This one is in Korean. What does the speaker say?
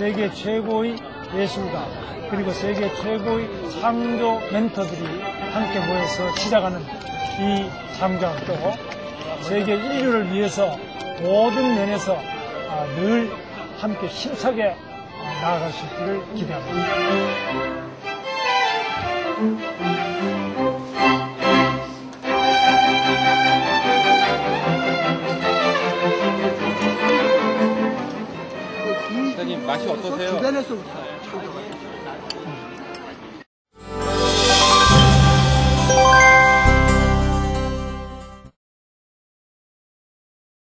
세계 최고의 예술가 그리고 세계 최고의 창조 멘토들이 함께 모여서 시작하는 이 창조학도 세계 인류를 위해서 모든 면에서 아, 늘 함께 힘차게 아, 나아갈 수 있기를 기대합니다. 선생님 맛이 어떠세요? 주변에서